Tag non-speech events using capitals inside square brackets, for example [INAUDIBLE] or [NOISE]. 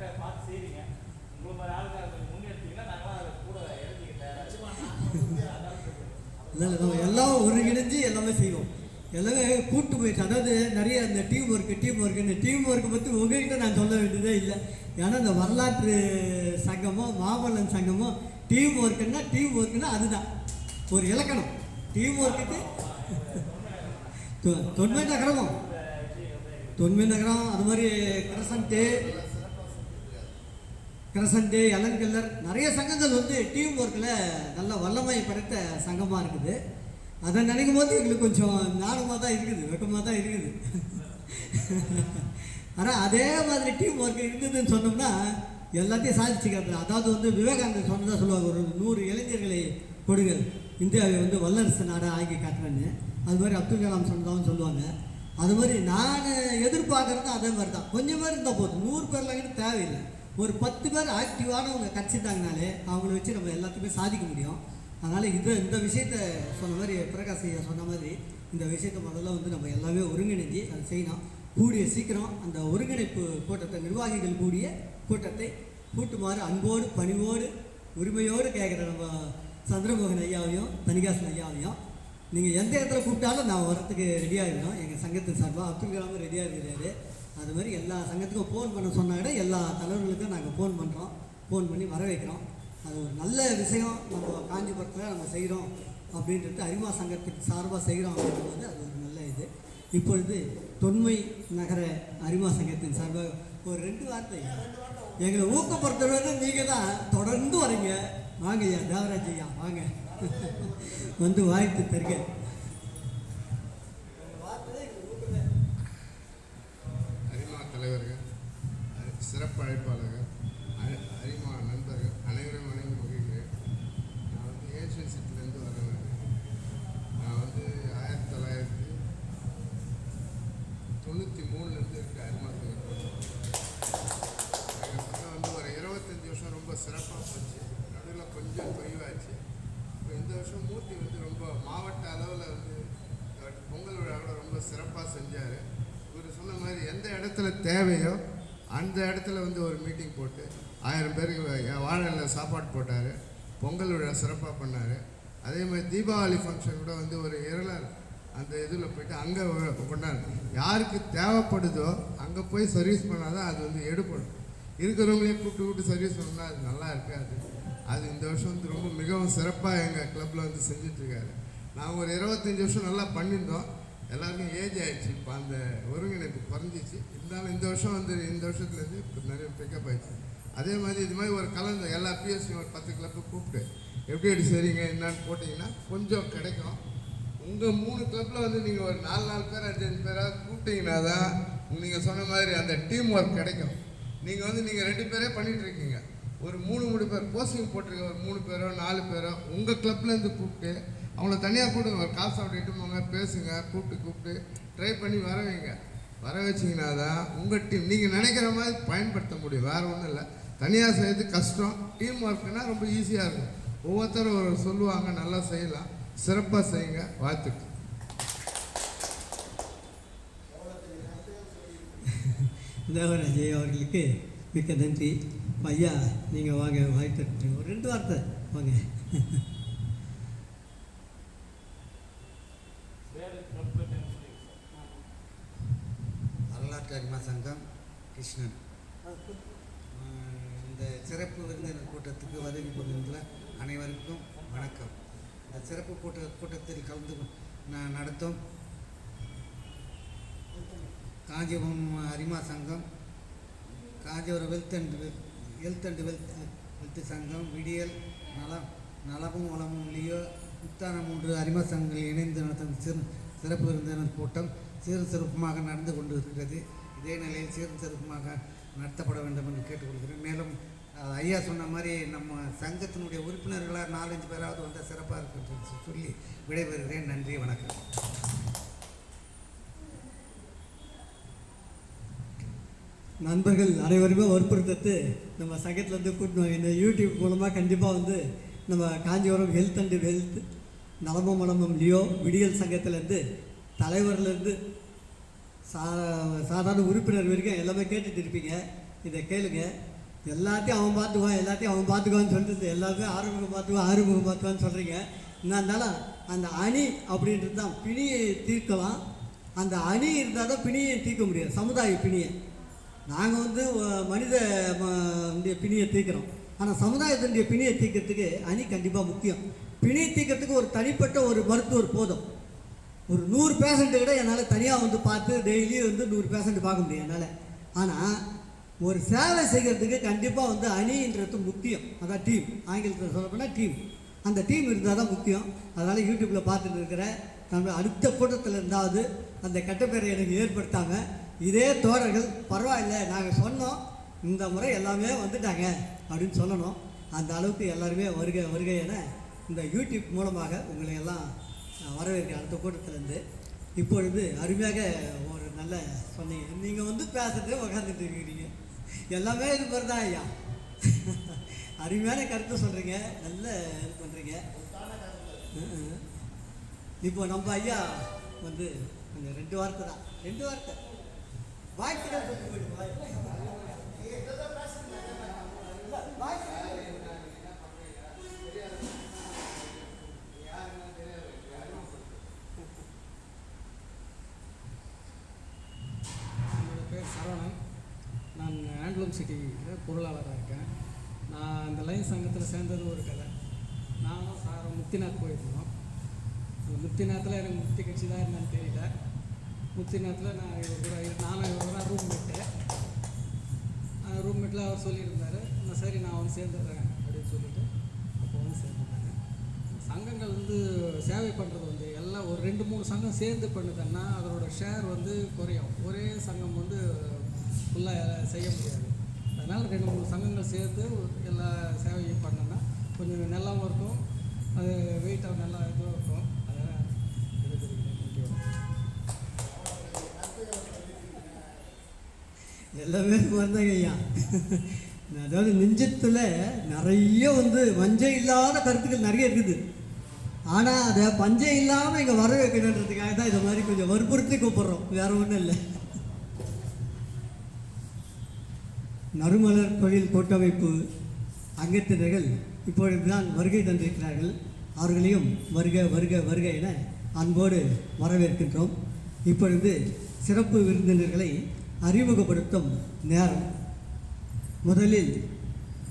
கரெக்டாக பார்த்து செய்வீங்க உங்களை மாதிரி ஆளுங்க கொஞ்சம் முன்னெடுத்தீங்கன்னா நாங்களாம் அதை கூட இல்லை இல்லை நம்ம எல்லாம் ஒருங்கிணைஞ்சு எல்லாமே செய்வோம். எல்லாமே கூட்டு போயிட்டு அதாவது நிறைய இந்த டீம் ஒர்க்கு டீம் ஒர்க்கு இந்த டீம் ஒர்க்கை பற்றி உங்ககிட்ட நான் சொல்ல வேண்டியதே இல்லை. ஏன்னா இந்த வரலாற்று சங்கமோ மாமல்லன் சங்கமோ டீம் ஒர்க்குன்னா டீம் ஒர்க்குன்னா அதுதான். ஒரு இலக்கணம். டீம் ஒர்க்குக்கு தொ- தொன்மை நகரமும் தொன்மை நகரம் அது மாதிரி கிரசன்ட்டு கிரசன்ட்டு எலன்கல்லர் நிறைய சங்கங்கள் வந்து டீம் ஒர்க்கில் நல்ல வல்லமை படைத்த சங்கமாக இருக்குது. அதை நினைக்கும் போது எங்களுக்கு கொஞ்சம் நாணமாக தான் இருக்குது வெக்கமாக தான் இருக்குது. ஆனால் அதே மாதிரி டீம் ஒர்க் இருந்ததுன்னு சொன்னோம்னா எல்லாத்தையும் சாதிச்சுக்கிறது அதாவது வந்து விவேகானந்தர் சொன்னதாக சொல்லுவாங்க ஒரு நூறு இளைஞர்களை கொடுங்க. இந்தியாவை வந்து வல்லரசு நாடாக ஆக்கி காட்டுறேன்னு. அது மாதிரி அப்துல் கலாம் சொன்னதாகவும் சொல்லுவாங்க. அது மாதிரி நான் எதிர்பார்க்குறதும் அதே மாதிரி தான். கொஞ்சம் பேர் இருந்தால் போதும். நூறு பேர்லாம் தேவையில்லை. ஒரு பத்து பேர் ஆக்டிவானவங்க கிடச்சிட்டாங்கனாலே அவங்கள வச்சு நம்ம எல்லாத்தையுமே சாதிக்க முடியும். அதனால் இது இந்த விஷயத்த சொன்ன மாதிரி பிரகாஷ் ஐயா சொன்ன மாதிரி இந்த விஷயத்தை முதல்ல வந்து நம்ம எல்லாமே ஒருங்கிணைஞ்சு அதை செய்யணும். கூடிய சீக்கிரம் அந்த ஒருங்கிணைப்பு கூட்டத்தை நிர்வாகிகள் கூடிய கூட்டத்தை கூட்டுமாறு அன்போடு பணிவோடு உரிமையோடு கேட்குற நம்ம சந்திரமோகன் ஐயாவையும் தனிகாசன் ஐயாவையும். நீங்கள் எந்த இடத்துல கூப்பிட்டாலும் நான் வரத்துக்கு ரெடியாகிடும் எங்கள் சங்கத்தின் சார்பாக அப்துல் கலாமும் ரெடியாக இருக்கிறாரு. அது மாதிரி எல்லா சங்கத்துக்கும் ஃபோன் பண்ண சொன்னாங்க எல்லா தலைவர்களுக்கும் நாங்கள் ஃபோன் பண்ணுறோம் ஃபோன் பண்ணி வர வைக்கிறோம் அது ஒரு நல்ல விஷயம். நம்ம காஞ்சிபுரத்தில் நம்ம செய்கிறோம் அப்படின்றது அரிமா சங்கத்துக்கு சார்பாக செய்கிறோம் அப்படின்றது அது ஒரு நல்ல இது. இப்பொழுது தொன்மை நகர அரிமா சங்கத்தின் சார்பாக ஒரு ரெண்டு வார்த்தை. எங்களை ஊக்கப்படுத்துறது நீங்கள் தான் தொடர்ந்து வரீங்க. வாங்க ஐயா தேவராஜ் ஐயா வாங்க. வந்து வாழ்த்து தருகிறேன் சிறப்பு அழைப்பாளர்கள் அரி- அரிமா நண்பர்கள் அனைவரும் வணங்கி மகிழ்கிறேன். நான் வந்து ஏஷியன் சிட்டிலேருந்து வரேன் நான் வந்து ஆயிரத்தி தொள்ளாயிரத்தி தொண்ணூற்றி மூணுலேருந்து இருக்க அரிமா எங்கள் பக்கம் வந்து ஒரு இருபத்தஞ்சி வருஷம் ரொம்ப சிறப்பாக போச்சு. நடுவில் கொஞ்சம் தொய்வாச்சு. இப்போ இந்த வருஷம் மூர்த்தி வந்து ரொம்ப மாவட்ட அளவில் வந்து பொங்கல் விழாவில் ரொம்ப சிறப்பாக செஞ்சார். இவர் சொன்ன மாதிரி எந்த இடத்துல தேவையோ அந்த இடத்துல வந்து ஒரு மீட்டிங் போட்டு ஆயிரம் பேருக்கு வாழையில் சாப்பாடு போட்டார். பொங்கல் விழா சிறப்பாக பண்ணார். அதே மாதிரி தீபாவளி ஃபங்க்ஷன் கூட வந்து ஒரு இரலர் அந்த இதில் போயிட்டு அங்கே கொண்டாரு யாருக்கு தேவைப்படுதோ அங்கே போய் சர்வீஸ் பண்ணால் தான் அது வந்து எடுப்படும் இருக்கிறவங்களே கூப்பிட்டு கூப்பிட்டு சர்வீஸ் பண்ணால் அது நல்லா இருக்காது. அது இந்த வருஷம் வந்து ரொம்ப மிகவும் சிறப்பாக எங்கள் கிளப்பில் வந்து செஞ்சிட்ருக்காரு நாங்கள் ஒரு இருபத்தஞ்சி வருஷம் நல்லா பண்ணியிருந்தோம். எல்லாருக்கும் ஏஜ் ஆயிடுச்சு. இப்போ அந்த ஒருங்கிணைப்பு குறைஞ்சிச்சு. இருந்தாலும் இந்த வருஷம் வந்து இந்த வருஷத்துலேருந்து இப்போ நிறைய பிக்கப் ஆயிடுச்சு. அதே மாதிரி இது மாதிரி ஒரு கலந்து எல்லா பிஎஸ்சியும் ஒரு பத்து கிளப்பு கூப்பிட்டு எப்படி எப்படி சரிங்க என்னன்னு போட்டிங்கன்னா கொஞ்சம் கிடைக்கும். உங்கள் மூணு கிளப்பில் வந்து நீங்கள் ஒரு நாலு நாலு பேர் அஞ்சு அஞ்சு பேராக கூப்பிட்டீங்கன்னா தான் நீங்கள் சொன்ன மாதிரி அந்த டீம் ஒர்க் கிடைக்கும். நீங்கள் வந்து நீங்கள் ரெண்டு பேரே பண்ணிகிட்ருக்கீங்க ஒரு மூணு மூணு பேர் போஸ்டிங் போட்டிருக்க ஒரு மூணு பேரோ நாலு பேரோ உங்கள் கிளப்லேருந்து கூப்பிட்டு அவங்கள தனியாக கூப்பிடுங்க காசு அப்படின்ட்டு போங்க பேசுங்க கூப்பிட்டு கூப்பிட்டு ட்ரை பண்ணி வர வைங்க. வர வச்சிங்கன்னா தான் உங்கள் டீம் நீங்கள் நினைக்கிற மாதிரி பயன்படுத்த முடியும். வேறு ஒன்றும் இல்லை. தனியாக செய்யறது கஷ்டம். டீம் ஒர்க்குனா ரொம்ப ஈஸியாக இருக்கும். ஒவ்வொருத்தரும் ஒரு சொல்லுவாங்க நல்லா செய்யலாம். சிறப்பாக செய்யுங்க. வாழ்த்துக்கு தேவராஜ் அவர்களுக்கு மிக்க நன்றி. ஐயா நீங்கள் வாங்க வாழ்த்து ஒரு ரெண்டு வார்த்தை வாங்க. வரலாற்று அரிமா சங்கம் கிருஷ்ணன். இந்த சிறப்பு விருந்தினர் கூட்டத்துக்கு வருகை புரிந்துள்ள அனைவருக்கும் வணக்கம். இந்த சிறப்பு கூட்ட கூட்டத்தில் கலந்து நடத்தும் காஞ்சிபுரம் அரிமா சங்கம் Kanchipuram wealth and health and wealth wealth சங்கம் விடியல் நலம் நலமும் வளமும் லியோ முத்தான மூன்று அரிமா சங்கங்கள் இணைந்து நடத்தும் சிறு சிறப்பு விருந்தினர் கூட்டம் சீரும் சிறப்புமாக நடந்து கொண்டு இருக்கிறது இதே நிலையில் சீரும் சிறப்புமாக நடத்தப்பட வேண்டும் என்று கேட்டுக்கொள்கிறேன். மேலும் ஐயா சொன்ன மாதிரி நம்ம சங்கத்தினுடைய உறுப்பினர்களாக நாலஞ்சு பேராவது வந்தால் சிறப்பாக இருக்கும் என்று சொல்லி விடைபெறுகிறேன். நன்றி வணக்கம். நண்பர்கள் அனைவருமே வற்புறுத்தத்து நம்ம சங்கத்துலேருந்து கூட்டணும் இந்த யூடியூப் மூலமாக கண்டிப்பாக வந்து நம்ம காஞ்சிபுரம் ஹெல்த் அண்டு வெல்த் நலமும் மலமும் லியோ விடியல் சங்கத்திலேருந்து தலைவர்லேருந்து சா சாதாரண உறுப்பினர் வரைக்கும் எல்லாமே கேட்டுட்டு இருப்பீங்க. இதை கேளுங்க. எல்லாத்தையும் அவன் பார்த்துக்குவான் எல்லாத்தையும் அவன் பார்த்துக்குவான்னு சொல்லிட்டு எல்லாத்தையும் ஆறுமுகம் பார்த்துக்குவான் ஆறுமுகம் பார்த்துக்குவான்னு சொல்கிறீங்க என்ன இருந்தாலும் அந்த அணி அப்படின்றது தான் பிணியை தீர்க்கலாம். அந்த அணி இருந்தால் தான் பிணியை தீர்க்க முடியாது சமுதாய பிணியை. நாங்கள் வந்து மனித ம- பிணியை தீர்க்கிறோம். ஆனால் சமுதாயத்தினுடைய பிணியை தீர்க்கறதுக்கு அணி கண்டிப்பாக முக்கியம். பிணியை தீர்க்கறதுக்கு ஒரு தனிப்பட்ட ஒரு மருத்துவர் போதும். ஒரு நூறு பேஷண்ட்டு கூட என்னால் தனியாக வந்து பார்த்து டெய்லி வந்து நூறு பேஷண்ட் பார்க்க முடியும் என்னால். ஆனால் ஒரு சேவை செய்கிறதுக்கு கண்டிப்பாக வந்து அணின்றது முக்கியம். அதான் டீம் ஆங்கிலத்தில் சொல்லப்போனால் டீம் அந்த டீம் இருந்தால் தான் முக்கியம். அதனால் யூடியூப்பில் பார்த்துட்டு இருக்கிற நம்ம அடுத்த கூட்டத்தில் இருந்தாவது அந்த கட்டப்பேரை எனக்கு ஏற்படுத்தாமல் இதே தோழர்கள் பரவாயில்ல நாங்கள் சொன்னோம். இந்த முறை எல்லாமே வந்துட்டாங்க. அப்படின்னு சொல்லணும். அந்த அளவுக்கு எல்லாருமே வருகை வருகை என இந்த யூடியூப் மூலமாக உங்களை எல்லாம் நான் வரவேற்கிறேன் அடுத்த கூட்டத்திலேருந்து இப்பொழுது அருமையாக ஒரு நல்ல சொன்னீங்க. நீங்கள் வந்து பேசுறது உக்காந்துட்டு இருக்கிறீங்க எல்லாமே இது மாதிரி தான் ஐயா. [LAUGHS] அருமையான கருத்து சொல்கிறீங்க நல்ல இது பண்ணுறீங்க இப்போ நம்ம ஐயா வந்து கொஞ்சம் ரெண்டு வார்த்தை தான். ரெண்டு வார்த்தை. வாழ்த்துக்கள் சொல்லி பேர் சரவணன். நான் ஆண்ட்லூம் சிட்டியில் பொருளாளராக இருக்கேன். நான் இந்த லைன் சங்கத்தில் சேர்ந்தது ஒரு கதை. நானும் சாரும் முக்திநாத் போயிருந்தோம் அந்த முக்திநாத்தில் எனக்கு முக்தி கட்சி தான் என்னன்னு தெரியல. முக்திநாத்தில் நான் இவர் கூட நானும் இவர் தான் ரூம்மேட்டு ரூம்மேட்டில் அவர் சொல்லியிருந்தார் சரி நான் வந்து சேர்ந்துடுறேன் அப்படின்னு சொல்லிட்டு அப்போ வந்து சேர்ந்துட்டாங்க. சங்கங்கள் வந்து சேவை பண்ணுறது வந்து எல்லாம் ஒரு ரெண்டு மூணு சங்கம் சேர்ந்து பண்ணுதுன்னா அதனோட ஷேர் வந்து குறையும். ஒரே சங்கம் வந்து ஃபுல்லாக செய்ய முடியாது. அதனால் ரெண்டு மூணு சங்கங்கள் சேர்த்து எல்லா சேவையும் பண்ணோன்னா கொஞ்சம் நல்லாவும் இருக்கும். அது வெயிட்டாக நல்லா இதுவும் இருக்கும். அதனால் எல்லாமே வந்தாங்க ஐயா. அதாவது நெஞ்சத்தில் நிறைய வந்து வஞ்சம் இல்லாத கருத்துக்கள் நிறைய இருக்குது. ஆனால் அதை பஞ்சம் இல்லாமல் இங்கே வர வைக்கணுன்றதுக்காக தான் இதை மாதிரி கொஞ்சம் வற்புறுத்தி கூப்பிட்றோம். வேற ஒன்றும் இல்லை. நறுமலர் தொழில் கூட்டமைப்பு அங்கத்தினர்கள் இப்பொழுதுதான் வருகை தந்திருக்கிறார்கள். அவர்களையும் வருக வருக வருக என அன்போடு வரவேற்கின்றோம். இப்பொழுது சிறப்பு விருந்தினர்களை அறிமுகப்படுத்தும் நேரம். முதலில்